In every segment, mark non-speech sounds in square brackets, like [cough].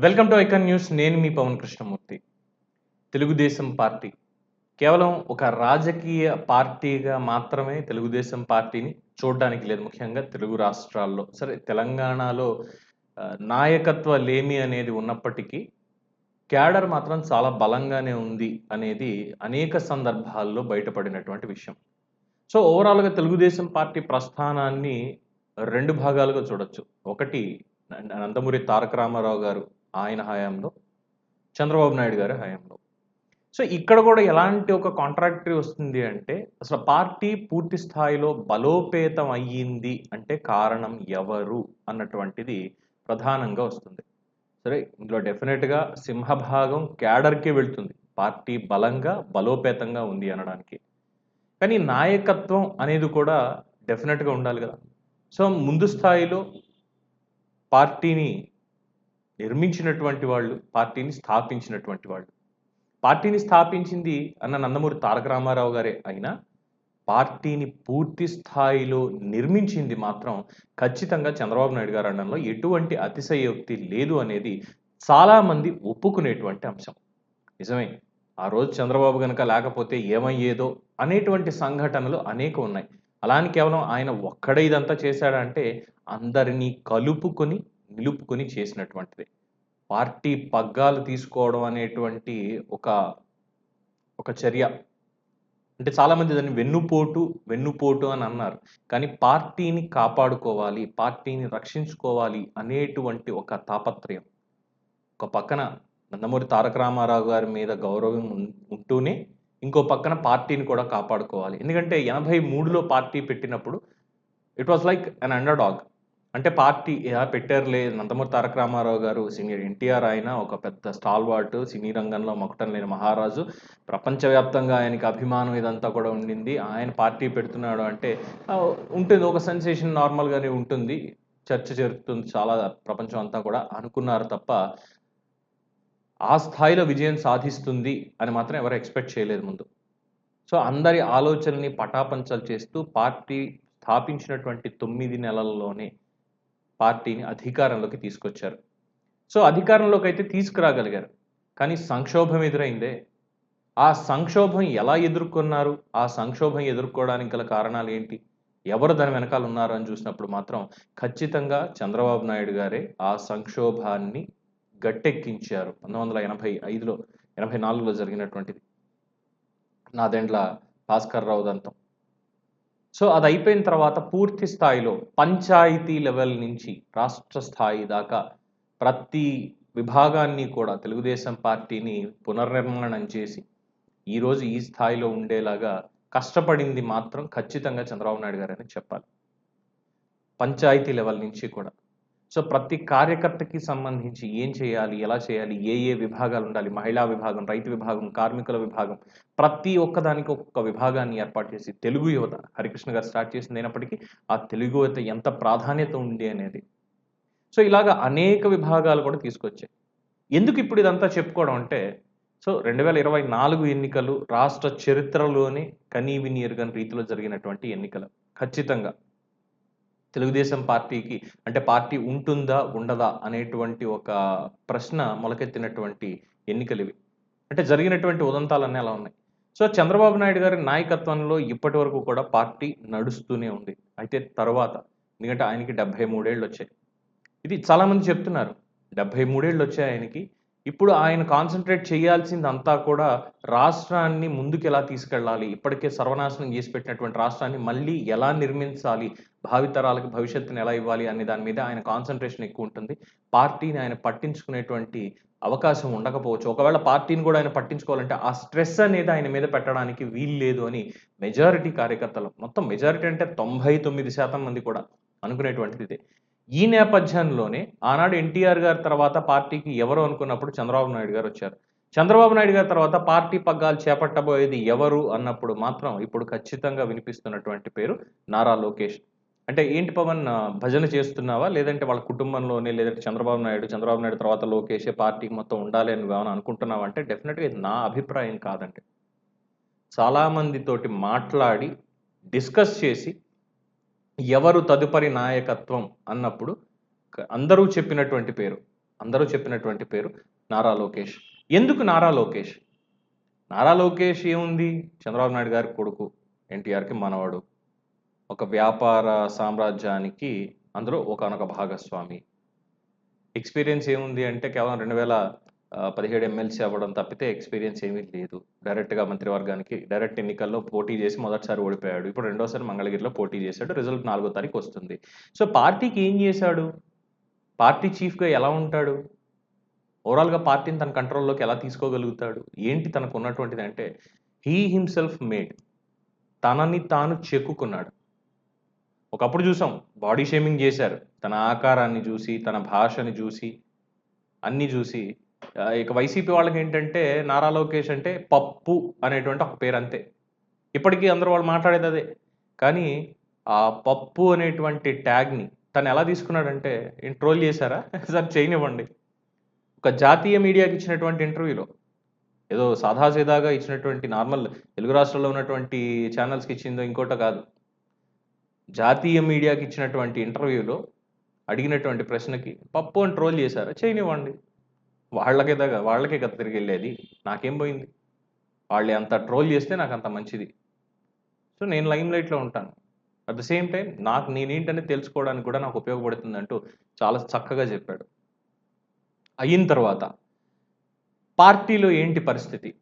Welcome to icon news. నేను మీ Pawan Krishnamurthy. Telugu Desam party కేవలం ఒక రాజకీయ పార్టీగా మాత్రమే తెలుగుదేశం పార్టీని చూడడానికి లేదు. ముఖ్యంగా తెలుగు రాష్ట్రాల్లో. సరే తెలంగాణలో నాయకత్వ లేమి అనేది ఉన్నప్పటికీ క్యాడర్ మాత్రం చాలా బలంగానే ఉంది అనేది అనేక సందర్భాల్లో బయటపడినటువంటి విషయం. సో ఓవరాల్గా తెలుగుదేశం పార్టీ ప్రస్థానాన్ని రెండు భాగాలుగా చూడొచ్చు. ఒకటి న- నందమూరి తారక రామారావు గారు ఆయన హయాంలో చంద్రబాబు నాయుడు గారి హయాంలో. సో ఇక్కడ కూడా ఎలాంటి ఒక కాంట్రాక్టరీ వస్తుంది అంటే అసలు పార్టీ పూర్తి స్థాయిలో బలోపేతం అయ్యింది అంటే కారణం ఎవరు అన్నటువంటిది ప్రధానంగా వస్తుంది. సరే ఇందులో డెఫినెట్గా సింహభాగం క్యాడర్కే వెళ్తుంది. పార్టీ బలంగా బలోపేతంగా ఉంది అనడానికి. కానీ నాయకత్వం అనేది కూడా డెఫినెట్గా ఉండాలి కదా. సో ముందు స్థాయిలో పార్టీని నిర్మించినటువంటి వాళ్ళు పార్టీని స్థాపించినటువంటి వాళ్ళు. పార్టీని స్థాపించింది అన్న నందమూరి తారక రామారావు గారే అయినా పార్టీని పూర్తి స్థాయిలో నిర్మించింది మాత్రం ఖచ్చితంగా చంద్రబాబు నాయుడు గారు అనడంలో ఎటువంటి అతిశయోక్తి లేదు అనేది చాలామంది ఒప్పుకునేటువంటి అంశం. నిజమే ఆ రోజు చంద్రబాబు గనక లేకపోతే ఏమయ్యేదో అనేటువంటి సంఘటనలు అనేక ఉన్నాయి. అలాని కేవలం ఆయన ఒక్కడే ఇదంతా చేశాడంటే అందరినీ కలుపుకొని నిలుపుకొని చేసినటువంటిది. పార్టీ పగ్గాలు తీసుకోవడం అనేటువంటి ఒక ఒక చర్య. అంటే చాలామంది దాన్ని వెన్నుపోటు వెన్నుపోటు అని అన్నారు. కానీ పార్టీని కాపాడుకోవాలి పార్టీని రక్షించుకోవాలి అనేటువంటి ఒక తాపత్రయం. ఒక పక్కన నందమూరి తారక రామారావు గారి మీద గౌరవం ఉంటూనే ఇంకో పక్కన పార్టీని కూడా కాపాడుకోవాలి. ఎందుకంటే ఎనభై మూడులో పార్టీ పెట్టినప్పుడు it was like an underdog అంటే పార్టీ ఇలా పెట్టారులే నందమూరి తారక రామారావు గారు సీనియర్ ఎన్టీఆర్ ఆయన ఒక పెద్ద స్టాల్వార్ట్ సినీ రంగంలో మకుటం లేని మహారాజు ప్రపంచవ్యాప్తంగా ఆయనకి అభిమానం ఇదంతా కూడా ఉండింది. ఆయన పార్టీ పెడుతున్నాడు అంటే ఉంటుంది. ఒక సెన్సేషన్ నార్మల్గానే ఉంటుంది. చర్చ జరుగుతుంది చాలా ప్రపంచం అంతా కూడా అనుకున్నారు తప్ప ఆ స్థాయిలో విజయం సాధిస్తుంది అని మాత్రం ఎవరు ఎక్స్పెక్ట్ చేయలేదు ముందు. సో అందరి ఆలోచనని పటాపంచలు చేస్తూ పార్టీ స్థాపించినటువంటి తొమ్మిది నెలల్లోనే పార్టీని అధికారంలోకి తీసుకొచ్చారు. సో అధికారంలోకి అయితే తీసుకురాగలిగారు. కానీ సంక్షోభం ఎదురైందే. ఆ సంక్షోభం ఎలా ఎదుర్కొన్నారు? ఆ సంక్షోభం ఎదుర్కోవడానికి గల కారణాలు ఏంటి? ఎవరు దాని వెనకాల ఉన్నారు అని చూసినప్పుడు మాత్రం ఖచ్చితంగా చంద్రబాబు నాయుడు గారే ఆ సంక్షోభాన్ని గట్టెక్కించారు. పంతొమ్మిది వందల ఎనభై ఐదులో ఎనభై నాలుగులో జరిగినటువంటిది. నాదెండ్ల భాస్కర్ రావు దంతం. సో అది అయిపోయిన తర్వాత పూర్తి స్థాయిలో పంచాయతీ లెవెల్ నుంచి రాష్ట్ర స్థాయి దాకా ప్రతి విభాగాన్ని కూడా తెలుగుదేశం పార్టీని పునర్నిర్మాణం చేసి ఈరోజు ఈ స్థాయిలో ఉండేలాగా కష్టపడింది మాత్రం ఖచ్చితంగా చంద్రబాబు నాయుడు గారని చెప్పాలి. పంచాయతీ లెవెల్ నుంచి కూడా. సో ప్రతి కార్యకర్తకి సంబంధించి ఏం చేయాలి ఎలా చేయాలి ఏ ఏ విభాగాలు ఉండాలి? మహిళా విభాగం రైతు విభాగం కార్మికుల విభాగం ప్రతి ఒక్కదానికి ఒక్క విభాగాన్ని ఏర్పాటు చేసి తెలుగు యువత హరికృష్ణ గారు స్టార్ట్ చేసింది అయినప్పటికీ ఆ తెలుగు యువత ఎంత ప్రాధాన్యత ఉంది అనేది. సో ఇలాగ అనేక విభాగాలు కూడా తీసుకొచ్చాయి. ఎందుకు ఇప్పుడు ఇదంతా చెప్పుకోవడం అంటే సో రెండు వేల ఇరవై నాలుగు ఎన్నికలు రాష్ట్ర చరిత్రలోనే కనీవిని ఎరుగని రీతిలో జరిగినటువంటి ఎన్నికలు ఖచ్చితంగా. తెలుగుదేశం పార్టీకి అంటే పార్టీ ఉంటుందా ఉండదా అనేటువంటి ఒక ప్రశ్న మొలకెత్తినటువంటి ఎన్నికలు ఇవి అంటే జరిగినటువంటి ఉదంతాలన్నీ అలా ఉన్నాయి. సో చంద్రబాబు నాయుడు గారి నాయకత్వంలో ఇప్పటి వరకు కూడా పార్టీ నడుస్తూనే ఉంది. అయితే తర్వాత ఎందుకంటే ఆయనకి డెబ్బై మూడేళ్ళు వచ్చాయి. ఇది చాలామంది చెప్తున్నారు. డెబ్బై మూడేళ్ళు వచ్చాయి ఆయనకి. ఇప్పుడు ఆయన కాన్సన్ట్రేట్ చేయాల్సింది అంతా కూడా రాష్ట్రాన్ని ముందుకు ఎలా తీసుకెళ్ళాలి? ఇప్పటికే సర్వనాశనం చేసి పెట్టినటువంటి రాష్ట్రాన్ని మళ్ళీ ఎలా నిర్మించాలి? భావితరాలకు భవిష్యత్తుని ఎలా ఇవ్వాలి అనే దాని మీద ఆయన కాన్సన్ట్రేషన్ ఎక్కువ ఉంటుంది. పార్టీని ఆయన పట్టించుకునేటువంటి అవకాశం ఉండకపోవచ్చు. ఒకవేళ పార్టీని కూడా ఆయన పట్టించుకోవాలంటే ఆ స్ట్రెస్ అనేది ఆయన మీద పెట్టడానికి వీలు లేదు అని మెజారిటీ కార్యకర్తలు మొత్తం మెజారిటీ అంటే తొంభై తొమ్మిది శాతం మంది కూడా అనుకునేటువంటిది ఇదే. ఈ నేపథ్యంలోనే ఆనాడు ఎన్టీఆర్ గారి తర్వాత పార్టీకి ఎవరు అనుకున్నప్పుడు చంద్రబాబు నాయుడు గారు వచ్చారు. చంద్రబాబు నాయుడు గారి తర్వాత పార్టీ పగ్గాలు చేపట్టబోయేది ఎవరు అన్నప్పుడు మాత్రం ఇప్పుడు ఖచ్చితంగా వినిపిస్తున్నటువంటి పేరు నారా లోకేష్. అంటే ఏంటి పవన్ భజన చేస్తున్నావా? లేదంటే వాళ్ళ కుటుంబంలోనే లేదంటే చంద్రబాబు నాయుడు చంద్రబాబు నాయుడు తర్వాత లోకేష్ పార్టీకి మొత్తం ఉండాలి అని ఏమైనా అనుకుంటున్నావా? అంటే డెఫినెట్గా ఇది నా అభిప్రాయం కాదండి చాలామందితోటి మాట్లాడి డిస్కస్ చేసి ఎవరు తదుపరి నాయకత్వం అన్నప్పుడు అందరూ చెప్పినటువంటి పేరు అందరూ చెప్పినటువంటి పేరు నారా లోకేష్. ఎందుకు నారా లోకేష్? నారా లోకేష్ ఏముంది? చంద్రబాబు నాయుడు గారి కొడుకు ఎన్టీఆర్కి మనవడు. ఒక వ్యాపార సామ్రాజ్యానికి అందులో ఒకనొక భాగస్వామి. ఎక్స్పీరియన్స్ ఏముంది అంటే కేవలం రెండు వేల పదిహేడు ఎమ్మెల్సీ అవ్వడం తప్పితే ఎక్స్పీరియన్స్ ఏమీ లేదు. డైరెక్ట్గా మంత్రివర్గానికి డైరెక్ట్ ఎన్నికల్లో పోటీ చేసి మొదటిసారి ఓడిపోయాడు. ఇప్పుడు రెండోసారి మంగళగిరిలో పోటీ చేశాడు. రిజల్ట్ నాలుగో తారీఖు వస్తుంది. సో పార్టీకి ఏం చేశాడు? పార్టీ చీఫ్గా ఎలా ఉంటాడు? ఓవరాల్గా పార్టీని తన కంట్రోల్లోకి ఎలా తీసుకోగలుగుతాడు? ఏంటి తనకు ఉన్నటువంటిది అంటే హీ హిమ్సెల్ఫ్ మేడ్ తనని తాను చెక్కుకున్నాడు. ఒకప్పుడు చూసాం బాడీ షేమింగ్ చేశారు. తన ఆకారాన్ని చూసి తన భాషని చూసి అన్నీ చూసి. ఇక వైసీపీ వాళ్ళకి ఏంటంటే నారా లోకేష్ అంటే పప్పు అనేటువంటి ఒక పేరు అంతే. ఇప్పటికీ అందరూ వాళ్ళు మాట్లాడేది అదే. కానీ ఆ పప్పు అనేటువంటి ట్యాగ్ని తను ఎలా తీసుకున్నాడంటే ట్రోల్ చేశారా? [laughs] సార్ చేయనివ్వండి. ఒక జాతీయ మీడియాకి ఇచ్చినటువంటి ఇంటర్వ్యూలో ఏదో సాదాసీదాగా ఇచ్చినటువంటి నార్మల్ తెలుగు రాష్ట్రాల్లో ఉన్నటువంటి ఛానల్స్కి ఇచ్చిందో ఇంకోటో కాదు. జాతీయ మీడియాకి ఇచ్చినటువంటి ఇంటర్వ్యూలో అడిగినటువంటి ప్రశ్నకి పప్పు అని ట్రోల్ చేశారా? చేయనివ్వండి. వాళ్ళకే దగ్గర వాళ్ళకే కదా తిరిగి వెళ్ళేది. నాకేం పోయింది? వాళ్ళు అంత ట్రోల్ చేస్తే నాకు అంత మంచిది. సో నేను లైమ్ లైట్లో ఉంటాను. అట్ ద సేమ్ టైం నాకు నేనేంటనే తెలుసుకోవడానికి కూడా నాకు ఉపయోగపడుతుంది అంటూ చాలా చక్కగా చెప్పాడు. అయిన తర్వాత పార్టీలో ఏంటి పరిస్థితి?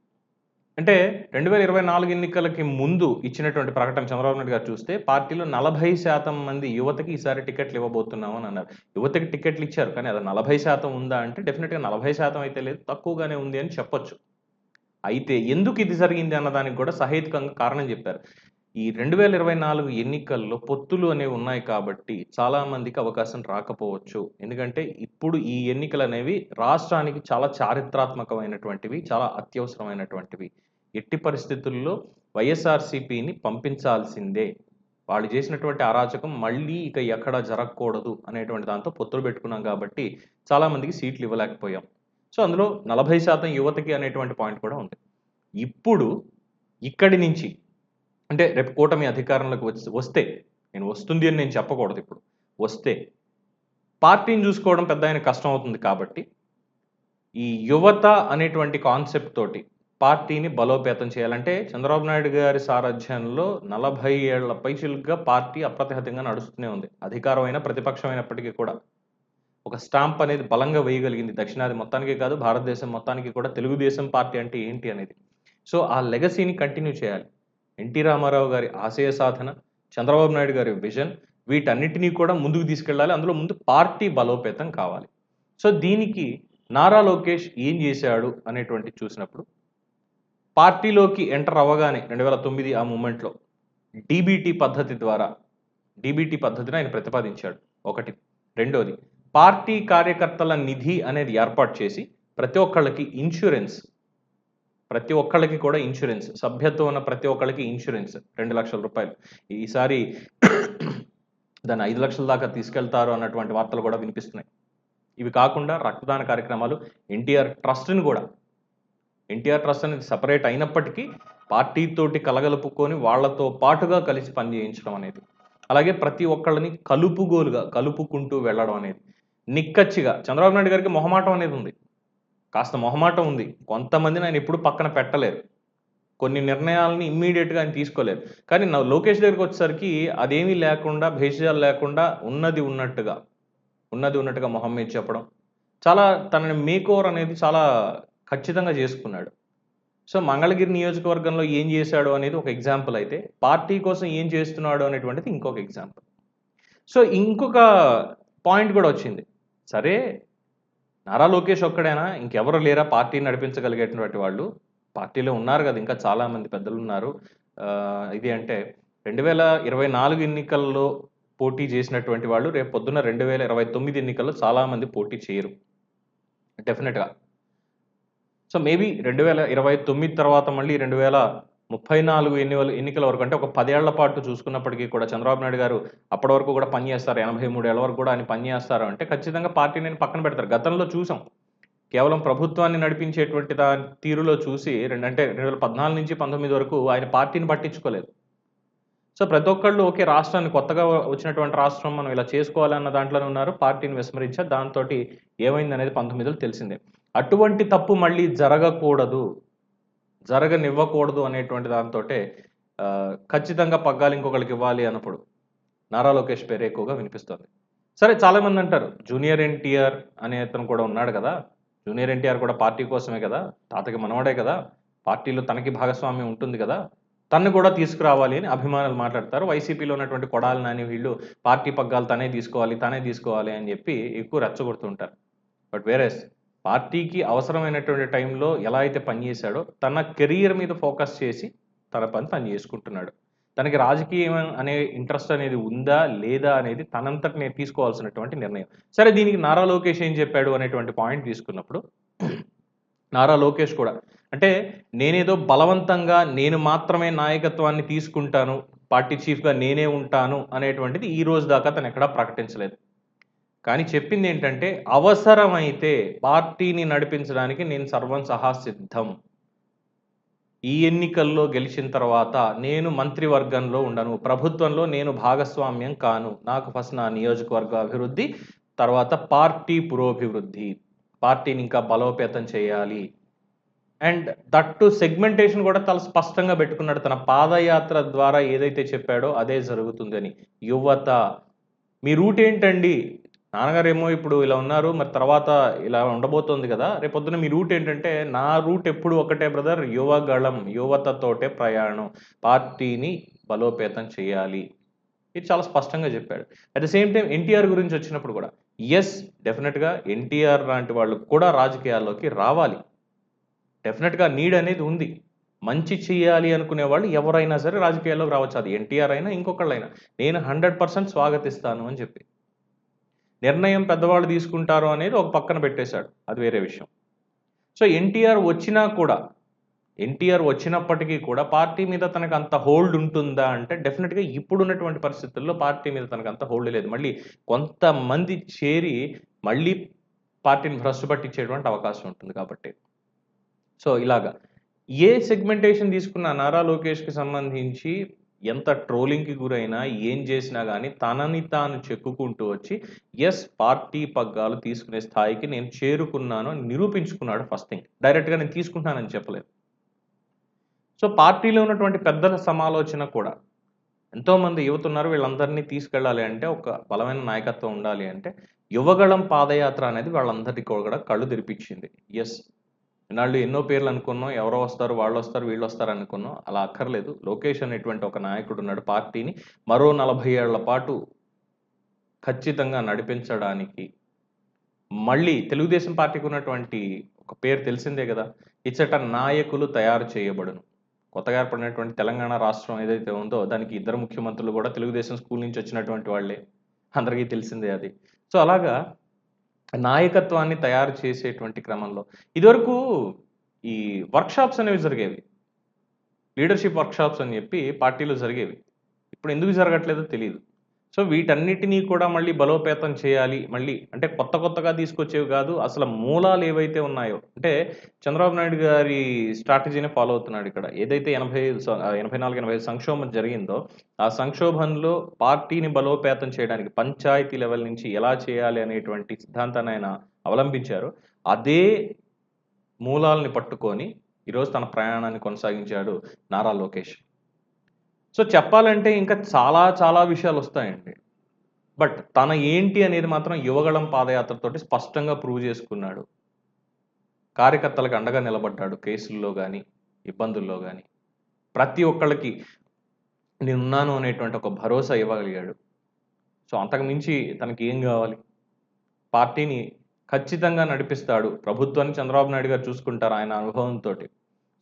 అంటే రెండు వేల ఇరవై నాలుగు ఎన్నికలకి ముందు ఇచ్చినటువంటి ప్రకటన చంద్రబాబు నాయుడు గారు చూస్తే పార్టీలో నలభై శాతం మంది యువతకి ఈసారి టికెట్లు ఇవ్వబోతున్నామని అన్నారు. యువతకి టికెట్లు ఇచ్చారు కానీ అది నలభై శాతం ఉందా అంటే డెఫినెట్గా నలభై శాతం అయితే లేదు తక్కువగానే ఉంది అని చెప్పొచ్చు. అయితే ఎందుకు ఇది జరిగింది అన్నదానికి కూడా సహేతుకంగా కారణం చెప్పారు. ఈ రెండు వేల ఇరవై నాలుగు ఎన్నికల్లో పొత్తులు అనేవి ఉన్నాయి కాబట్టి చాలా మందికి అవకాశం రాకపోవచ్చు. ఎందుకంటే ఇప్పుడు ఈ ఎన్నికలు అనేవి రాష్ట్రానికి చాలా చారిత్రాత్మకమైనటువంటివి చాలా అత్యవసరమైనటువంటివి. ఎట్టి పరిస్థితుల్లో వైఎస్ఆర్సీపీని పంపించాల్సిందే. వాళ్ళు చేసినటువంటి అరాచకం మళ్ళీ ఇక ఎక్కడ జరగకూడదు అనేటువంటి దాంతో పొత్తులు పెట్టుకున్నాం కాబట్టి చాలా మందికి సీట్లు ఇవ్వలేకపోయాం. సో అందులో నలభై శాతం యువతకి అనేటువంటి పాయింట్ కూడా ఉంది. ఇప్పుడు ఇక్కడి నుంచి అంటే రేపు కూటమి అధికారంలోకి వచ్చి వస్తే నేను వస్తుంది అని నేను చెప్పకూడదు ఇప్పుడు వస్తే పార్టీని చూసుకోవడం పెద్ద ఆయన కష్టం అవుతుంది కాబట్టి ఈ యువత అనేటువంటి కాన్సెప్ట్ తోటి పార్టీని బలోపేతం చేయాలంటే చంద్రబాబు నాయుడు గారి సారథ్యంలో నలభై ఏళ్ళ పైచులుగా పార్టీ అప్రతిహతంగా నడుస్తూనే ఉంది. అధికారమైన ప్రతిపక్షమైనప్పటికీ కూడా ఒక స్టాంప్ అనేది బలంగా వేయగలిగింది. దక్షిణాది మొత్తానికి కాదు భారతదేశం మొత్తానికి కూడా తెలుగుదేశం పార్టీ అంటే ఏంటి అనేది. సో ఆ లెగసీని కంటిన్యూ చేయాలి. ఎన్టీ రామారావు గారి ఆశయ సాధన చంద్రబాబు నాయుడు గారి విజన్ వీటన్నిటినీ కూడా ముందుకు తీసుకెళ్ళాలి. అందులో ముందు పార్టీ బలోపేతం కావాలి. సో దీనికి నారా లోకేష్ ఏం చేశాడు అనేటువంటి చూసినప్పుడు పార్టీలోకి ఎంటర్ అవ్వగానే రెండు వేల తొమ్మిది ఆ మూమెంట్లో డీబీటీ పద్ధతి ద్వారా డీబీటీ పద్ధతిని ఆయన ప్రతిపాదించాడు. ఒకటి. రెండోది పార్టీ కార్యకర్తల నిధి అనేది ఏర్పాటు చేసి ప్రతి ఒక్కళ్ళకి ఇన్సూరెన్స్ ప్రతి ఒక్కళ్ళకి కూడా ఇన్సూరెన్స్ సభ్యత్వం ఉన్న ప్రతి ఒక్కళ్ళకి ఇన్సూరెన్స్ రెండు లక్షల రూపాయలు. ఈసారి దాన్ని ఐదు లక్షల దాకా తీసుకెళ్తారు అన్నటువంటి వార్తలు కూడా వినిపిస్తున్నాయి. ఇవి కాకుండా రక్తదాన కార్యక్రమాలు ఎన్టీఆర్ ట్రస్ట్ని కూడా ఎన్టీఆర్ ట్రస్ట్ అనేది సపరేట్ అయినప్పటికీ పార్టీతోటి కలగలుపుకొని వాళ్ళతో పాటుగా కలిసి పనిచేయించడం అనేది అలాగే ప్రతి ఒక్కళ్ళని కలుపుగోలుగా కలుపుకుంటూ వెళ్ళడం అనేది నిక్కచ్చిగా చంద్రబాబు నాయుడు గారికి మొహమాటం అనేది ఉంది. కాస్త మొహమాటం ఉంది. కొంతమందిని ఆయన ఎప్పుడు పక్కన పెట్టలేరు. కొన్ని నిర్ణయాలని ఇమ్మీడియట్గా ఆయన తీసుకోలేరు. కానీ నా లోకేష్ దగ్గరికి వచ్చేసరికి అదేమీ లేకుండా భేషజాలు లేకుండా ఉన్నది ఉన్నట్టుగా ఉన్నది ఉన్నట్టుగా మొహం మీద చెప్పడం చాలా తనని మేకోవర్ అనేది చాలా ఖచ్చితంగా చేసుకున్నాడు. సో మంగళగిరి నియోజకవర్గంలో ఏం చేశాడు అనేది ఒక ఎగ్జాంపుల్ అయితే పార్టీ కోసం ఏం చేస్తున్నాడు అనేటువంటిది ఇంకొక ఎగ్జాంపుల్ సో ఇంకొక పాయింట్ కూడా వచ్చింది. సరే నారా లోకేష్ ఒక్కడైనా? ఇంకెవరు లేరా పార్టీ నడిపించగలిగేటువంటి వాళ్ళు? పార్టీలో ఉన్నారు కదా ఇంకా చాలామంది పెద్దలు ఉన్నారు. ఇది అంటే రెండు వేల ఇరవై నాలుగు ఎన్నికల్లో పోటీ చేసినటువంటి వాళ్ళు రేపు పొద్దున్న రెండు వేల ఇరవై తొమ్మిది ఎన్నికల్లో చాలామంది పోటీ చేయరు. డెఫినెట్గా సో మేబీ రెండు వేల ఇరవై తొమ్మిది తర్వాత మళ్ళీ రెండు వేల ముప్పై నాలుగు ఎన్నికల ఎన్నికల వరకు అంటే ఒక పదేళ్ళ పాటు చూసుకున్నప్పటికీ కూడా చంద్రబాబు నాయుడు గారు అప్పటి వరకు కూడా పనిచేస్తారు ఎనభై మూడు ఏళ్ళ వరకు కూడా ఆయన పనిచేస్తారు అంటే ఖచ్చితంగా పార్టీని పక్కన పెడతారు. గతంలో చూసాం. కేవలం ప్రభుత్వాన్ని నడిపించేటువంటి దాని తీరులో చూసి రెండు అంటే రెండు వేల పద్నాలుగు నుంచి పంతొమ్మిది వరకు ఆయన పార్టీని పట్టించుకోలేదు. సో ప్రతి ఒక్కళ్ళు ఓకే రాష్ట్రాన్ని కొత్తగా వచ్చినటువంటి రాష్ట్రం మనం ఇలా చేసుకోవాలన్న దాంట్లోనే ఉన్నారు. పార్టీని విస్మరించారు దాంతో ఏమైంది అనేది పంతొమ్మిదిలో తెలిసిందే. అటువంటి తప్పు మళ్ళీ జరగకూడదు జరగనివ్వకూడదు అనేటువంటి దాంతో ఖచ్చితంగా పగ్గాలు ఇంకొకరికి ఇవ్వాలి అన్నప్పుడు నారా లోకేష్ పేరు ఎక్కువగా వినిపిస్తుంది. సరే చాలామంది అంటారు జూనియర్ ఎన్టీఆర్ అనే అతను కూడా ఉన్నాడు కదా జూనియర్ ఎన్టీఆర్ కూడా పార్టీ కోసమే కదా తాతకి మనవడే కదా పార్టీలో తనకి భాగస్వామ్యం ఉంటుంది కదా తను కూడా తీసుకురావాలి అని అభిమానులు మాట్లాడతారు. వైసీపీలో ఉన్నటువంటి కొడాలి నాని వీళ్ళు పార్టీ పగ్గాలు తనే తీసుకోవాలి తనే తీసుకోవాలి అని చెప్పి ఎక్కువ రెచ్చగొడుతుంటారు బట్ వేరేస్ పార్టీకి అవసరమైనటువంటి టైంలో ఎలా అయితే పనిచేశాడో తన కెరీర్ మీద ఫోకస్ చేసి తన పని తను చేసుకుంటున్నాడు. తనకి రాజకీయం అనే ఇంట్రెస్ట్ అనేది ఉందా లేదా అనేది తనంతటి నేను తీసుకోవాల్సినటువంటి నిర్ణయం. సరే దీనికి నారా లోకేష్ ఏం చెప్పాడు అనేటువంటి పాయింట్ తీసుకున్నప్పుడు నారా లోకేష్ కూడా అంటే నేనేదో బలవంతంగా నేను మాత్రమే నాయకత్వాన్ని తీసుకుంటాను పార్టీ చీఫ్గా నేనే ఉంటాను అనేటువంటిది ఈ రోజు దాకా తను ఎక్కడా ప్రకటించలేదు. కానీ చెప్పింది ఏంటంటే అవసరమైతే పార్టీని నడిపించడానికి నేను సర్వం సహా సిద్ధం. ఈ ఎన్నికల్లో గెలిచిన తర్వాత నేను మంత్రివర్గంలో ఉండను. ప్రభుత్వంలో నేను భాగస్వామ్యం కాను. నాకు ఫస్ట్ నా నియోజకవర్గ అభివృద్ధి తర్వాత పార్టీ పురోభివృద్ధి. పార్టీని ఇంకా బలోపేతం చేయాలి. అండ్ దట్టు సెగ్మెంటేషన్ కూడా చాలా స్పష్టంగా పెట్టుకున్నాడు. తన పాదయాత్ర ద్వారా ఏదైతే చెప్పాడో అదే జరుగుతుందని. యువత మీ రూట్ ఏంటండి? నాన్నగారు ఏమో ఇప్పుడు ఇలా ఉన్నారు మరి తర్వాత ఇలా ఉండబోతోంది కదా రేపొద్దున మీ రూట్ ఏంటంటే నా రూట్ ఎప్పుడు ఒకటే బ్రదర్ యువగళం యువతతోటే ప్రయాణం పార్టీని బలోపేతం చేయాలి. ఇది చాలా స్పష్టంగా చెప్పాడు. At the same time NTR గురించి వచ్చినప్పుడు కూడా ఎస్ డెఫినెట్గా ఎన్టీఆర్ లాంటి వాళ్ళు కూడా రాజకీయాల్లోకి రావాలి. డెఫినెట్గా నీడ్ అనేది ఉంది. మంచి చేయాలి అనుకునే వాళ్ళు ఎవరైనా సరే రాజకీయాల్లోకి రావచ్చు. అది ఎన్టీఆర్ అయినా ఇంకొకళ్ళైనా. నేను హండ్రెడ్ పర్సెంట్ స్వాగతిస్తాను అని చెప్పి. నిర్ణయం పెద్దవాళ్ళు తీసుకుంటారు అనేది ఒక పక్కన పెట్టేశాడు. అది వేరే విషయం. సో ఎన్టీఆర్ వచ్చినా కూడా ఎన్టీఆర్ వచ్చినప్పటికీ కూడా పార్టీ మీద తనకు అంత హోల్డ్ ఉంటుందా అంటే డెఫినెట్గా ఇప్పుడున్నటువంటి పరిస్థితుల్లో పార్టీ మీద తనకు అంత హోల్డ్ లేదు. మళ్ళీ కొంతమంది చేరి మళ్ళీ పార్టీని భ్రష్టు పట్టించేటువంటి అవకాశం ఉంటుంది కాబట్టి. సో ఇలాగా ఏ సెగ్మెంటేషన్ తీసుకున్న నారా లోకేష్కి సంబంధించి ఎంత ట్రోలింగ్కి గురైనా ఏం చేసినా కానీ తనని తాను చెక్కుకుంటూ వచ్చి ఎస్ పార్టీ పగ్గాలు తీసుకునే స్థాయికి నేను చేరుకున్నాను అని నిరూపించుకున్నాడు ఫస్ట్ థింగ్. డైరెక్ట్గా నేను తీసుకుంటానని చెప్పలేదు. సో పార్టీలో ఉన్నటువంటి పెద్దల సమాలోచన కూడా. ఎంతోమంది యువత ఉన్నారు వీళ్ళందరినీ తీసుకెళ్ళాలి అంటే ఒక బలమైన నాయకత్వం ఉండాలి అంటే యువగళం పాదయాత్ర అనేది వాళ్ళందరికీ కూడా కళ్ళు తెరిపించింది. ఎస్. ఇన్నాళ్ళు ఎన్నో పేర్లు అనుకున్నాం ఎవరో వస్తారు వాళ్ళు వస్తారు వీళ్ళు వస్తారు అనుకున్నాం. అలా అక్కర్లేదు. లోకేష్ అనేటువంటి ఒక నాయకుడు ఉన్నాడు పార్టీని. మరో నలభై ఏళ్ళ పాటు ఖచ్చితంగా నడిపించడానికి మళ్ళీ తెలుగుదేశం పార్టీకి ఉన్నటువంటి ఒక పేరు తెలిసిందే కదా. ఇచ్చట నాయకులు తయారు చేయబడును. కొత్తగా ఏర్పడినటువంటి తెలంగాణ రాష్ట్రం ఏదైతే ఉందో దానికి ఇద్దరు ముఖ్యమంత్రులు కూడా తెలుగుదేశం స్కూల్ నుంచి వచ్చినటువంటి వాళ్ళే. అందరికీ తెలిసిందే అది. సో అలాగా నాయకత్వాన్ని తయారు చేసేటువంటి క్రమంలో. ఇదివరకు ఈ వర్క్షాప్స్ అనేవి జరిగేవి. లీడర్షిప్ వర్క్షాప్స్ అని చెప్పి పార్టీలో జరిగేవి. ఇప్పుడు ఎందుకు జరగట్లేదో తెలియదు సో వీటన్నిటినీ కూడా మళ్ళీ బలోపేతం చేయాలి. మళ్ళీ అంటే కొత్త కొత్తగా తీసుకొచ్చేవి కాదు అసలు మూలాలు ఏవైతే ఉన్నాయో అంటే చంద్రబాబు నాయుడు గారి స్ట్రాటజీని ఫాలో అవుతున్నాడు ఇక్కడ. ఏదైతే ఎనభై ఎనభై నాలుగు ఎనభై సంక్షోభం జరిగిందో ఆ సంక్షోభంలో పార్టీని బలోపేతం చేయడానికి పంచాయతీ లెవెల్ నుంచి ఎలా చేయాలి అనేటువంటి సిద్ధాంతాన్ని ఆయన అవలంబించారు. అదే మూలాలని పట్టుకొని ఈరోజు తన ప్రయాణాన్ని కొనసాగించాడు నారా లోకేష్. సో చెప్పాలంటే ఇంకా చాలా చాలా విషయాలు వస్తాయండి. బట్ తన ఏంటి అనేది మాత్రం యువగళం పాదయాత్రతోటి స్పష్టంగా ప్రూవ్ చేసుకున్నాడు. కార్యకర్తలకు అండగా నిలబడ్డాడు కేసుల్లో కానీ ఇబ్బందుల్లో కానీ ప్రతి ఒక్కళ్ళకి నేనున్నాను అనేటువంటి ఒక భరోసా ఇవ్వగలిగాడు. సో అంతకు మించి తనకి ఏం కావాలి? పార్టీని ఖచ్చితంగా నడిపిస్తాడు. ప్రభుత్వాన్ని చంద్రబాబు నాయుడు గారు చూసుకుంటారు ఆయన అనుభవంతో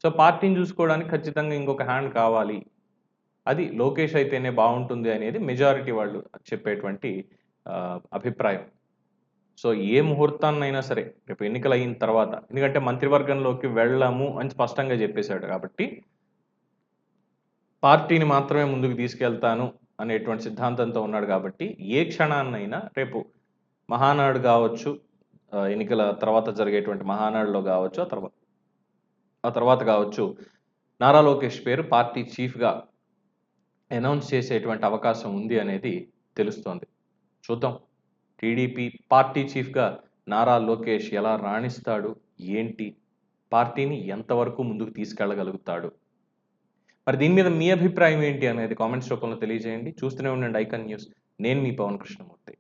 సో పార్టీని చూసుకోవడానికి ఖచ్చితంగా ఇంకొక హ్యాండ్ కావాలి. అది లోకేష్ అయితేనే బాగుంటుంది అనేది మెజారిటీ వాళ్ళు చెప్పేటువంటి అభిప్రాయం. సో ఏ ముహూర్తాన్నైనా సరే రేపు ఎన్నికలు అయిన తర్వాత ఎందుకంటే మంత్రివర్గంలోకి వెళ్ళాము అని స్పష్టంగా చెప్పేశాడు కాబట్టి పార్టీని మాత్రమే ముందుకు తీసుకెళ్తాను అనేటువంటి సిద్ధాంతంతో ఉన్నాడు కాబట్టి ఏ క్షణాన్నైనా రేపు మహానాడు కావచ్చు ఎన్నికల తర్వాత జరిగేటువంటి మహానాడులో కావచ్చు ఆ తర్వాత ఆ తర్వాత కావచ్చు నారా లోకేష్ పేరు పార్టీ చీఫ్గా అనౌన్స్ చేసేటువంటి అవకాశం ఉంది అనేది తెలుస్తోంది. చూద్దాం. టీడీపీ పార్టీ చీఫ్గా నారా లోకేష్ ఎలా రాణిస్తాడు? ఏంటి? పార్టీని ఎంతవరకు ముందుకు తీసుకెళ్ళగలుగుతాడు? మరి దీని మీద మీ అభిప్రాయం ఏంటి అనేది కామెంట్స్ రూపంలో తెలియజేయండి. చూస్తూనే ఉండండి ఐకన్ న్యూస్. నేను మీ పవన్ కృష్ణమూర్తి.